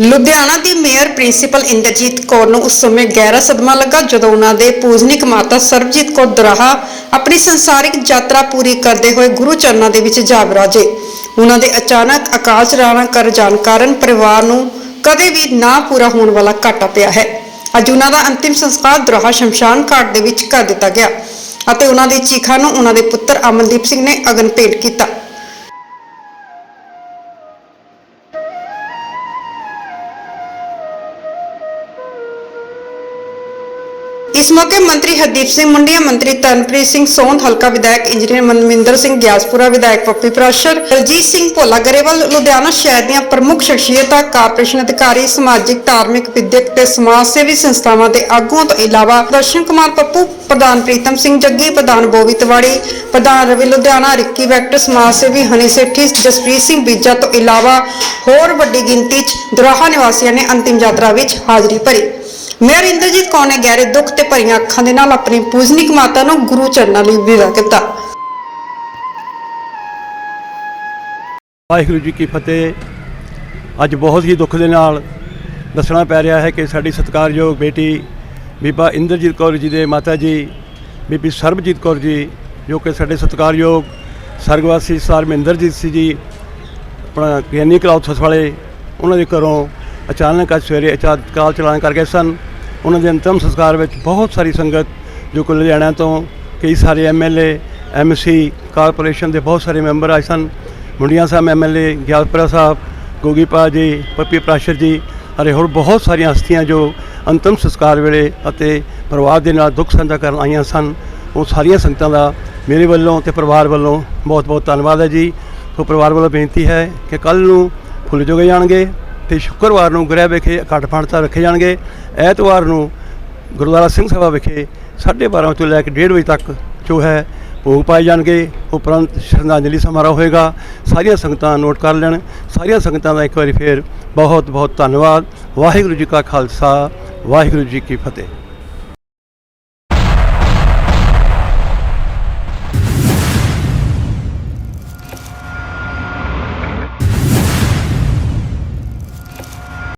ਲੁਧਿਆਣਾ ਦੀ mayor principal Inderjit Kaur ਨੂੰ ਉਸ ਸਮੇਂ ਗਹਿਰਾ ਸਦਮਾ ਲੱਗਾ ਜਦੋਂ ਉਹਨਾਂ ਦੇ ਪੂਜਨੀਕ ਮਾਤਾ ਸਰਬਜੀਤ ਕੌਰ ਦਰਾਹਾ ਆਪਣੀ ਸੰਸਾਰਿਕ ਯਾਤਰਾ ਪੂਰੀ ਕਰਦੇ ਹੋਏ ਗੁਰੂ ਚਰਨਾਂ ਦੇ ਵਿੱਚ ਜਾ ਰਾਜੇ। ਉਹਨਾਂ ਦੇ ਅਚਾਨਕ ਅਕਾਲ ਚਲਾਣਾ ਕਰ ਜਾਣ ਕਾਰਨ ਪਰਿਵਾਰ ਨੂੰ ਕਦੇ ਵੀ ਨਾ ਪੂਰਾ ਹੋਣ ਵਾਲਾ ਘਾਟਾ ਪਿਆ ਹੈ। ਅੱਜ ਉਹਨਾਂ ਦਾ ਅੰਤਿਮ ਸੰਸਕਾਰ ਦਰਾਹਾ ਸ਼ਮਸ਼ਾਨ ਘਾਟ ਦੇ ਵਿੱਚ ਕਰ ਦਿੱਤਾ ਗਿਆ ਅਤੇ ਉਹਨਾਂ ਦੀ ਚੀਖਾਂ ਨੂੰ ਉਹਨਾਂ ਦੇ ਪੁੱਤਰ ਅਮਨਦੀਪ ਸਿੰਘ ਨੇ ਅਗਨ ਭੇਟ ਕੀਤਾ। ਇਸ ਮੌਕੇ ਮੰਤਰੀ ਹਰਦੀਪ ਸਿੰਘ ਮੁੰਡੀਆ, ਮੰਤਰੀ ਤਨਪ੍ਰੀਤ ਸਿੰਘ ਸੋਂਧ ਹਲਕਾ ਵਿਧਾਇਕ ਇੰਜੀਨੀਅਰ ਮਨਮਿੰਦਰ ਸਿੰਘ ਗਿਆਸਪੁਰਾ, ਵਿਧਾਇਕ ਪੱਪੀ ਪ੍ਰਾਸ਼ਰ ਦਲਜੀਤ ਸਿੰਘ ਭੋਲਾ ਗਰੇਵਾਲ, ਲੁਧਿਆਣਾ ਸ਼ਹਿਰ ਦੀਆਂ ਪ੍ਰਮੁੱਖ ਸ਼ਖਸੀਅਤਾਂ, ਕਾਰਪੋਰੇਸ਼ਨ ਅਧਿਕਾਰੀ, ਸਮਾਜਿਕ, ਧਾਰਮਿਕ ਵਿਦਿਅਕ ਤੇ ਸਮਾਜ ਸੇਵੀ ਸੰਸਥਾਵਾਂ ਦੇ ਆਗੂਆਂ ਤੋਂ ਇਲਾਵਾ ਦਰਸ਼ਨ ਕੁਮਾਰ ਪੱਪੂ, ਪ੍ਰਧਾਨ ਪ੍ਰੀਤਮ ਸਿੰਘ ਜੱਗੀ, ਪ੍ਰਧਾਨ ਬੋਵੀ ਤਿਵਾੜੀ, ਪ੍ਰਧਾਨ ਰਵੀ ਲੁਧਿਆਣਾ, ਰਿੱਕੀ ਵੈਕਟਰ, ਸਮਾਜ ਸੇਵੀ ਹਨੀ ਸੇਠੀ, ਜਸਪ੍ਰੀਤ ਸਿੰਘ ਬੀਜਾ ਤੋਂ ਇਲਾਵਾ ਹੋਰ ਵੱਡੀ ਗਿਣਤੀ 'ਚ ਦੁਰਾਹਾ ਨਿਵਾਸੀਆਂ ਨੇ ਅੰਤਿਮ ਯਾਤਰਾ ਵਿੱਚ ਹਾਜ਼ਰੀ ਭਰੀ। ਮੇਅਰ ਇੰਦਰਜੀਤ ਕੌਰ ਨੇ ਗਹਿਰੇ ਦੁੱਖ ਤੇ ਭਰੀਆਂ ਅੱਖਾਂ ਦੇ ਨਾਲ ਆਪਣੀ ਪੂਜਨਿਕ ਮਾਤਾ ਨੂੰ ਗੁਰੂ ਚਰਨਾਂ ਲਈ ਵਿਦਾ ਕੀਤਾ। ਵਾਹਿਗੁਰੂ ਜੀ ਕੀ ਫਤਿਹ। ਅੱਜ ਬਹੁਤ ਹੀ ਦੁੱਖ ਦੇ ਨਾਲ ਦੱਸਣਾ ਪੈ ਰਿਹਾ ਹੈ ਕਿ ਸਾਡੀ ਸਤਿਕਾਰਯੋਗ ਬੇਟੀ ਬੀਬਾ ਇੰਦਰਜੀਤ ਕੌਰ ਜੀ ਦੇ ਮਾਤਾ ਜੀ, ਬੀਬੀ ਸਰਬਜੀਤ ਕੌਰ ਜੀ, ਜੋ ਕਿ ਸਾਡੇ ਸਤਿਕਾਰਯੋਗ ਸਰਗਵਾਸੀ ਸਰ ਮਹਿੰਦਰਜੀਤ ਸੀ ਜੀ, ਆਪਣਾ ਗਿਆਨੀ ਕਲੌਥਸ ਵਾਲੇ, ਉਹਨਾਂ ਦੇ ਘਰੋਂ ਅਚਾਨਕ ਅੱਜ ਸਵੇਰੇ ਅਚਾਨਕ ਕਾਲ ਚਲਾਣ ਕਰ ਗਏ ਸਨ। ਉਹਨਾਂ ਦੇ ਅੰਤਮ ਸੰਸਕਾਰ ਵਿੱਚ ਬਹੁਤ ਸਾਰੀ ਸੰਗਤ ਜੋ ਕਿ ਲੁਧਿਆਣਾ ਤੋਂ ਕਈ ਸਾਰੇ ਐਮਐਲਏ ਐਮਸੀ ਕਾਰਪੋਰੇਸ਼ਨ ਦੇ ਬਹੁਤ ਸਾਰੇ ਮੈਂਬਰ ਆਏ ਸਨ। ਮੁੰਡੀਆਂ ਸਾਹਿਬ ਐਮਐਲਏ ਗਿਆਲਪੁਰਾ ਸਾਹਿਬ ਗੋਗੀਪਾ ਜੀ, ਪੱਪੀ ਪ੍ਰਾਸ਼ਰ ਜੀ ਅਤੇ ਹੋਰ ਬਹੁਤ ਸਾਰੀਆਂ ਹਸਤੀਆਂ ਜੋ ਅੰਤਮ ਸੰਸਕਾਰ ਵੇਲੇ ਅਤੇ ਪਰਿਵਾਰ ਦੇ ਨਾਲ ਦੁੱਖ ਸਾਂਝਾ ਕਰਨ ਆਈਆਂ ਸਨ। ਉਹ ਸਾਰੀਆਂ ਸੰਗਤਾਂ ਦਾ ਮੇਰੇ ਵੱਲੋਂ ਤੇ ਪਰਿਵਾਰ ਵੱਲੋਂ ਬਹੁਤ ਬਹੁਤ ਧੰਨਵਾਦ ਹੈ ਜੀ। ਸੋ ਪਰਿਵਾਰ ਵੱਲੋਂ ਬੇਨਤੀ ਹੈ ਕਿ ਕੱਲ ਨੂੰ ਫੁੱਲ ਜੋਗੇ ਜਾਣਗੇ। ਤੇ ਸ਼ੁੱਕਰਵਾਰ ਨੂੰ ਗ੍ਰਹਿ ਵਿਖੇ ਅਖੰਡ ਪਾਠ ਸਾਹਿਬ ਰੱਖੇ ਜਾਣਗੇ। ਐਤਵਾਰ ਨੂੰ ਗੁਰਦੁਆਰਾ ਸਿੰਘ ਸਭਾ ਵਿਖੇ 12:30 ਤੋਂ ਲੈ ਕੇ 1:30 ਵਜੇ ਤੱਕ ਜੋ ਹੈ ਭੋਗ ਪਾਏ ਜਾਣਗੇ। ਉਪਰੰਤ ਸ਼ਰਧਾਂਜਲੀ ਸਮਾਰੋਹ ਹੋਏਗਾ। ਸਾਰੀਆਂ ਸੰਗਤਾਂ ਨੋਟ ਕਰ ਲੈਣ। ਸਾਰੀਆਂ ਸੰਗਤਾਂ ਦਾ ਇੱਕ ਵਾਰੀ ਫੇਰ ਬਹੁਤ ਬਹੁਤ ਧੰਨਵਾਦ। ਵਾਹਿਗੁਰੂ ਜੀ ਕਾ ਖਾਲਸਾ, ਵਾਹਿਗੁਰੂ ਜੀ ਕੀ ਫਤਿਹ।